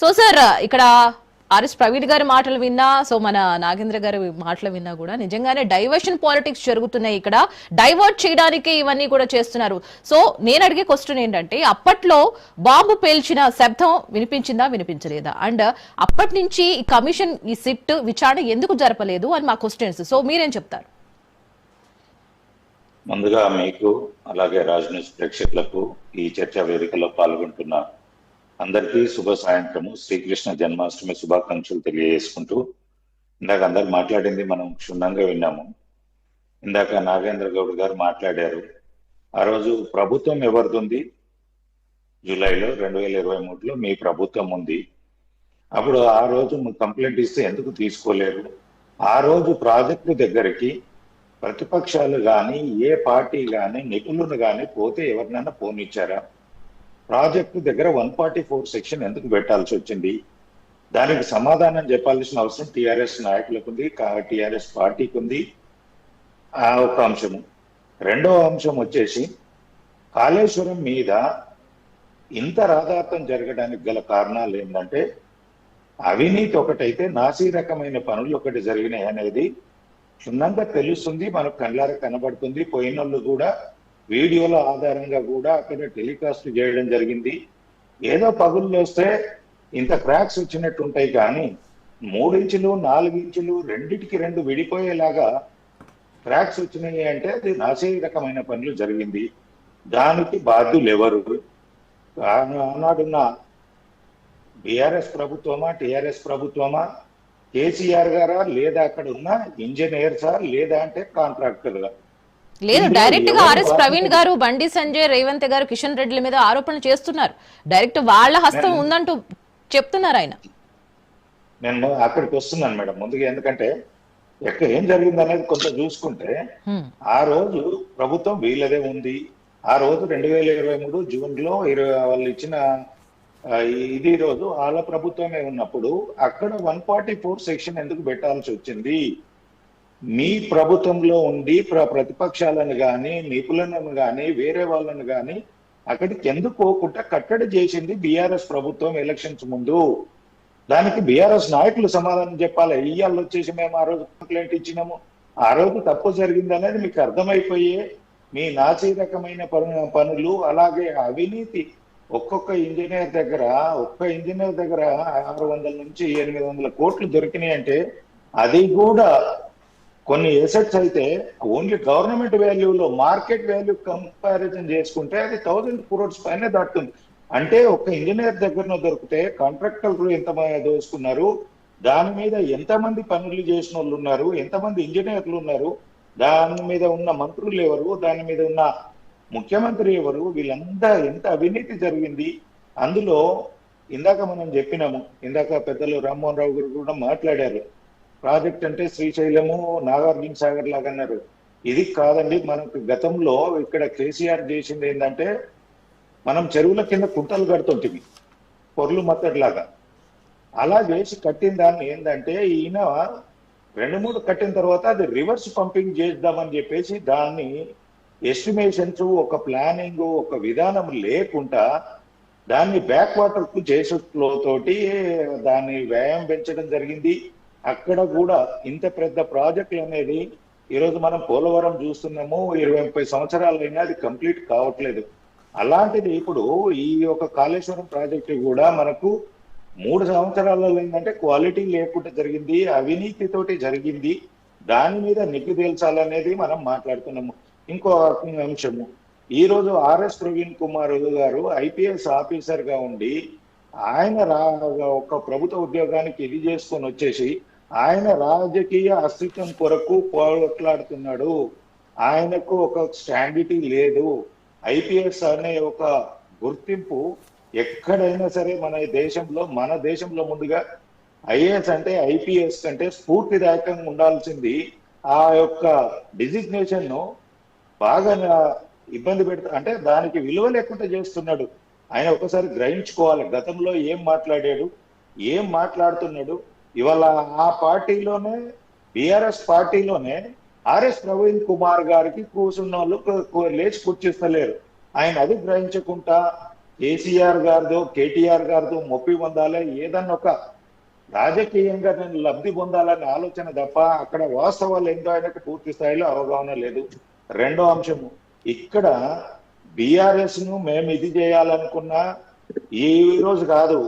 So sir ఇక్కడ RS Praveen గారి మాటలు విన్నా సో మన నాగేంద్ర గారి మాటలు విన్నా కూడా నిజంగానే డైవర్షన్ పాలిటిక్స్ జరుగుతున్నాయి ఇక్కడ. డైవర్ట్ చేయడానికి ఇవన్నీ కూడా చేస్తున్నారు. సో నేను అడిగే క్వశ్చన్ ఏంటంటే అప్పట్లో బాంబు పేల్చిన శబ్దం వినిపించిందా వినిపించలేదా? అండ్ అప్పటి నుంచి ఈ కమిషన్ ఈ సిట్ విచారణ ఎందుకు జరపలేదు అని మా క్వశ్చన్స్ సో మీరేం చెప్తారు? ముందుగా మీకు అలాగే రాజనీతి ప్రేక్షకులకు ఈ చర్చా వేదికలో పాల్గొంటున్న అందరికీ శుభ సాయంత్రము. శ్రీకృష్ణ జన్మాష్టమి శుభాకాంక్షలు తెలియజేసుకుంటూ ఇందాక అందరు మాట్లాడింది మనం క్షుణ్ణంగా విన్నాము. ఇందాక నాగేంద్ర గౌడ్ గారు మాట్లాడారు. ఆ రోజు ప్రభుత్వం ఎవరిది జూలైలో రెండు వేల ఇరవై మూడులో మీ ప్రభుత్వం ఉంది. అప్పుడు ఆ రోజు కంప్లైంట్ ఇస్తే ఎందుకు తీసుకోలేరు? ఆ రోజు ప్రాజెక్టు దగ్గరికి ప్రతిపక్షాలు కానీ ఏ పార్టీ కానీ నిపుణులు కానీ పోతే ఎవరినైనా పోనిచ్చారా ప్రాజెక్టు దగ్గర వన్ ఫార్టీ ఫోర్ సెక్షన్ ఎందుకు పెట్టాల్సి వచ్చింది? దానికి సమాధానం చెప్పాల్సిన అవసరం టిఆర్ఎస్ నాయకులకు ఉంది టీఆర్ఎస్ పార్టీకి ఉంది. ఆ ఒక అంశము రెండవ అంశం వచ్చేసి కాళేశ్వరం మీద ఇంత రాధార్థం జరగడానికి గల కారణాలు ఏంటంటే అవినీతి ఒకటైతే నాసీ రకమైన పనులు ఒకటి జరిగినాయి అనేది క్షుణ్ణంగా తెలుస్తుంది మనకు కళ్ళార కనబడుతుంది. పోయినోళ్ళు కూడా వీడియోల ఆధారంగా కూడా అక్కడ టెలికాస్ట్ చేయడం జరిగింది. ఏదో పగుళ్ళు వస్తే ఇంత క్రాక్స్ వచ్చినట్టు ఉంటాయి కానీ మూడించులు నాలుగించులు రెండిటికి రెండు విడిపోయేలాగా క్రాక్స్ వచ్చినాయి అంటే అది నాసీ రకమైన పనులు జరిగింది. దానికి బాధ్యులు ఎవరు? ఆనాడున్న బీఆర్ఎస్ ప్రభుత్వమా టిఆర్ఎస్ ప్రభుత్వమా? కేసీఆర్ గారా లేదా అక్కడ ఉన్న ఇంజనీర్సా లేదా అంటే కాంట్రాక్టర్గా? లేదు డైరెక్ట్గా ఆర్ఎస్? ప్రవీణ్ గారు బండి సంజయ్ రేవంత్ గారు కిషన్ రెడ్డిల మీద ఆరోపణలు చేస్తున్నారు. డైరెక్ట్ వాళ్ళ హస్తం ఉందంటూ చెప్తున్నారు ఆయన. నేను అక్కడికి వస్తున్నాను మేడం. ముందుగా ఎందుకంటే ఎక్కడ ఏం జరిగింది అనేది కొంత చూసుకుంటే. ఆ రోజు ప్రభుత్వం వీళ్ళదే ఉంది. ఆ రోజు రెండు వేల ఇరవై మూడు జూన్లో ఇరవై వాళ్ళు ఇచ్చిన ఇది రోజు వాళ్ళ ప్రభుత్వమే ఉన్నప్పుడు అక్కడ వన్ ఫార్టీ ఫోర్ సెక్షన్ ఎందుకు పెట్టాల్సి వచ్చింది? మీ ప్రభుత్వంలో ఉండి ప్ర- ప్రతిపక్షాలను గాని నిపుణులను గాని వేరే వాళ్ళను గాని అక్కడికి ఎందుకు పోకుండా కట్టడి చేసింది బీఆర్ఎస్ ప్రభుత్వం ఎలక్షన్స్ ముందు. దానికి బీఆర్ఎస్ నాయకులు సమాధానం చెప్పాలి. ఇవాళ వచ్చేసి మేము ఆ రోజు కంప్లైంట్ ఇచ్చినాము. ఆ రోజు తప్పు జరిగింది అనేది మీకు అర్థమైపోయే మీ నాసీ రకమైన పను- పనులు అలాగే అవినీతి. ఒక్కొక్క ఇంజనీర్ దగ్గర ఒక్క ఇంజనీర్ దగ్గర ఆరు వందల నుంచి ఎనిమిది వందల కోట్లు దొరికినాయి అంటే అది కూడా కొన్ని ఎసెట్స్ అయితే ఓన్లీ గవర్నమెంట్ వాల్యూలో మార్కెట్ వాల్యూ కంపారిజన్ చేసుకుంటే అది థౌజండ్ క్రోడ్స్ పైన దాటుతుంది. అంటే ఒక ఇంజనీర్ దగ్గర దొరికితే కాంట్రాక్టర్లు ఎంత దోసుకున్నారు దాని మీద ఎంతమంది పనులు చేసిన వాళ్ళు ఉన్నారు ఎంతమంది ఇంజనీర్లు ఉన్నారు దాని మీద ఉన్న మంత్రులు ఎవరు దాని మీద ఉన్న ముఖ్యమంత్రి ఎవరు వీళ్ళంతా ఎంత అవినీతి జరిగింది అందులో ఇందాక మనం చెప్పినాము ఇందాక పెద్దలు రామ్మోహన్ రావు గారు కూడా మాట్లాడారు. ప్రాజెక్ట్ అంటే శ్రీశైలము నాగార్జున సాగర్ లాగా అన్నారు. ఇది కాదండి మనకు గతంలో ఇక్కడ కేసీఆర్ చేసింది ఏంటంటే మనం చెరువుల కింద కుంటలు కడుతుంటివి పొర్లు మత్తడిలాగా అలా చేసి కట్టిన దాన్ని ఏంటంటే ఈయన రెండు మూడు కట్టిన తర్వాత అది రివర్స్ పంపింగ్ చేద్దామని చెప్పేసి దాన్ని ఎస్టిమేషన్స్ ఒక ప్లానింగ్ ఒక విధానం లేకుండా దాన్ని బ్యాక్ వాటర్కు తోటి దాన్ని వ్యయం పెంచడం జరిగింది. అక్కడ కూడా ఇంత పెద్ద ప్రాజెక్టులు అనేది ఈరోజు మనం పోలవరం చూస్తున్నాము ఇరవై ముప్పై సంవత్సరాలైనా అది కంప్లీట్ కావట్లేదు. అలాంటిది ఇప్పుడు ఈ యొక్క కాళేశ్వరం ప్రాజెక్టు కూడా మనకు మూడు సంవత్సరాలలో ఏంటంటే క్వాలిటీ లేకుండా జరిగింది అవినీతితోటి జరిగింది. దాని మీద నిగ్గు తేల్చాలనేది మనం మాట్లాడుతున్నాము. ఇంకో అంశము ఈ రోజు ఆర్ఎస్ ప్రవీణ్ కుమార్ గారు ఐపీఎస్ ఆఫీసర్గా ఉండి ఆయన రా ఒక ప్రభుత్వ ఉద్యోగానికి ఇది చేసుకొని వచ్చేసి ఆయన రాజకీయ అస్తిత్వం కొరకు పోట్లాడుతున్నాడు ఆయనకు ఒక స్టాండిటీ లేదు. ఐపీఎస్ అనే ఒక గుర్తింపు ఎక్కడైనా సరే మన దేశంలో మన దేశంలో ముందుగా ఐఏఎస్ అంటే ఐపీఎస్ అంటే స్ఫూర్తిదాయకంగా ఉండాల్సింది. ఆ యొక్క డిజిగ్నేషన్ను బాగా ఇబ్బంది పెడతా అంటే దానికి విలువ లేకుండా చేస్తున్నాడు. ఆయన ఒకసారి గ్రహించుకోవాలి. గతంలో ఏం మాట్లాడాడు? ఏం మాట్లాడుతున్నాడు? ఇవాళ ఆ పార్టీలోనే బిఆర్ఎస్ పార్టీలోనే ఆర్ఎస్ ప్రవీణ్ కుమార్ గారికి కూర్చున్న వాళ్ళు లేచి కూర్చిస్తలేరు. ఆయన అది గ్రహించకుండా కేసీఆర్ గారితో కేటీఆర్ గారితో మొప్పి పొందాలి? ఏదన్నా ఒక రాజకీయంగా నేను లబ్ధి పొందాలనే ఆలోచన తప్ప అక్కడ వాస్తవాలు ఏంటో ఆయనకు పూర్తి స్థాయిలో అవగాహన లేదు. రెండో అంశము ఇక్కడ బీఆర్ఎస్ను మేము ఇది చేయాలనుకున్నా ఈ రోజు కాదు.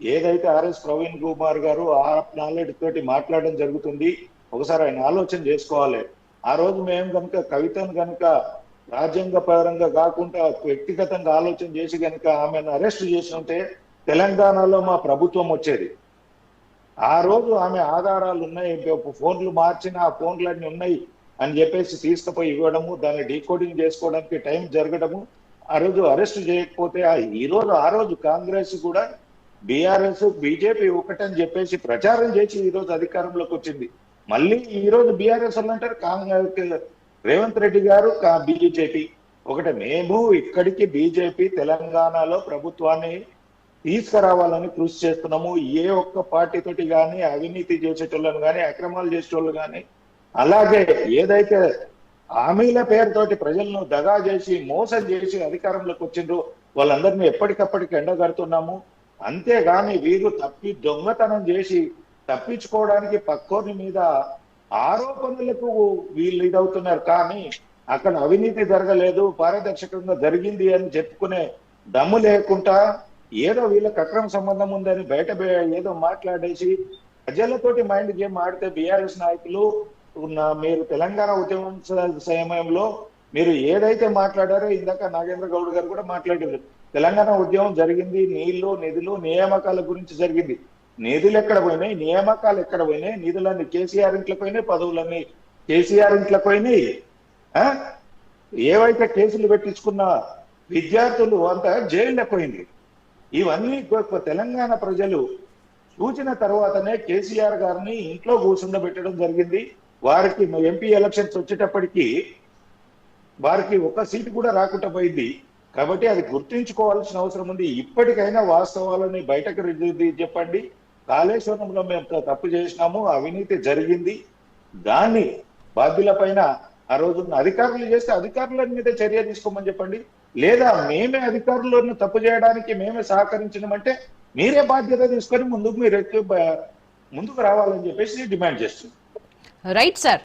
ఏదైతే ఆర్ఎస్ ప్రవీణ్ కుమార్ గారు ఆ నాలెడ్జ్ తోటి మాట్లాడడం జరుగుతుంది ఒకసారి ఆయన ఆలోచన చేసుకోవాలి. ఆ రోజు మేము కనుక కవితను కనుక రాజ్యాంగ పరంగా కాకుండా వ్యక్తిగతంగా ఆలోచన చేసి కనుక ఆమెను అరెస్ట్ చేసి ఉంటే తెలంగాణలో మా ప్రభుత్వం వచ్చేది. ఆ రోజు ఆమె ఆధారాలు ఉన్నాయి ఫోన్లు మార్చిన ఆ ఫోన్లన్నీ ఉన్నాయి అని చెప్పేసి తీసుకుపోయి ఇవ్వడము దాన్ని డీకోడింగ్ చేసుకోవడానికి టైం జరగడము ఆ రోజు అరెస్ట్ చేయకపోతే ఈ రోజు ఆ రోజు కాంగ్రెస్ కూడా బీఆర్ఎస్ బీజేపీ ఒకటని చెప్పేసి ప్రచారం చేసి ఈ రోజు అధికారంలోకి వచ్చింది. మళ్ళీ ఈ రోజు బీఆర్ఎస్ అంటారు కాంగ్రెస్ రేవంత్ రెడ్డి గారు బీజేపీ. ఒకటి మేము ఇక్కడికి బీజేపీ తెలంగాణలో ప్రభుత్వాన్ని తీసుకురావాలని కృషి చేస్తున్నాము. ఏ ఒక్క పార్టీ తోటి కానీ అవినీతి చేసేటోళ్ళని కానీ అక్రమాలు చేసేటోళ్ళు కానీ అలాగే ఏదైతే హామీల పేరుతోటి ప్రజలను దగా చేసి మోసం చేసి అధికారంలోకి వచ్చిండ్రు వాళ్ళందరినీ ఎప్పటికప్పటికి ఎండగడుతున్నాము. అంతేగాని వీరు తప్పి దొంగతనం చేసి తప్పించుకోవడానికి పక్కోని మీద ఆరోపణలకు వీళ్ళు ఇదవుతున్నారు. కానీ అక్కడ అవినీతి జరగలేదు పారదర్శకంగా జరిగింది అని చెప్పుకునే దమ్ము లేకుండా ఏదో వీళ్ళకి అక్రమ సంబంధం ఉందని బయట ఏదో మాట్లాడేసి ప్రజలతోటి మైండ్ గేమ్ ఆడితే బీఆర్ఎస్ నాయకులు ఉన్న మీరు తెలంగాణ ఉద్యమం సమయంలో మీరు ఏదైతే మాట్లాడారో ఇందాక నాగేంద్ర గౌడ్ గారు కూడా మాట్లాడారు. తెలంగాణ ఉద్యమం జరిగింది. నీళ్ళు నిధులు నియామకాల గురించి జరిగింది. నిధులు ఎక్కడ పోయినాయి? నియామకాలు ఎక్కడ పోయినాయి? నిధులన్నీ కేసీఆర్ ఇంట్లో పోయినాయి పదవులన్నీ కేసీఆర్ ఇంట్లో పోయినాయి. ఏవైతే కేసులు పెట్టించుకున్న విద్యార్థులు అంతా జైల్లో పోయింది. ఇవన్నీ గొప్ప తెలంగాణ ప్రజలు చూసిన తర్వాతనే కేసీఆర్ గారిని ఇంట్లో కూర్చుండబెట్టడం జరిగింది. వారికి ఎంపీ ఎలక్షన్స్ వచ్చేటప్పటికి వారికి ఒక సీటు కూడా రాకుండా పోయింది. కాబట్టి అది గుర్తుంచుకోవాల్సిన అవసరం ఉంది. ఇప్పటికైనా వాస్తవాలని బయటకు రుద్ది చెప్పండి. కాళేశ్వరంలో మేము తప్పు చేసినాము అవినీతి జరిగింది. దాన్ని బాధ్యుల పైన ఆ రోజు అధికారులు చేస్తే అధికారుల మీద చర్య తీసుకోమని చెప్పండి. లేదా మేమే అధికారులను తప్పు చేయడానికి మేమే సహకరించినామంటే మీరే బాధ్యత తీసుకొని ముందుకు మీరు ముందుకు రావాలని చెప్పేసి డిమాండ్ చేస్తుంది రైట్ సార్.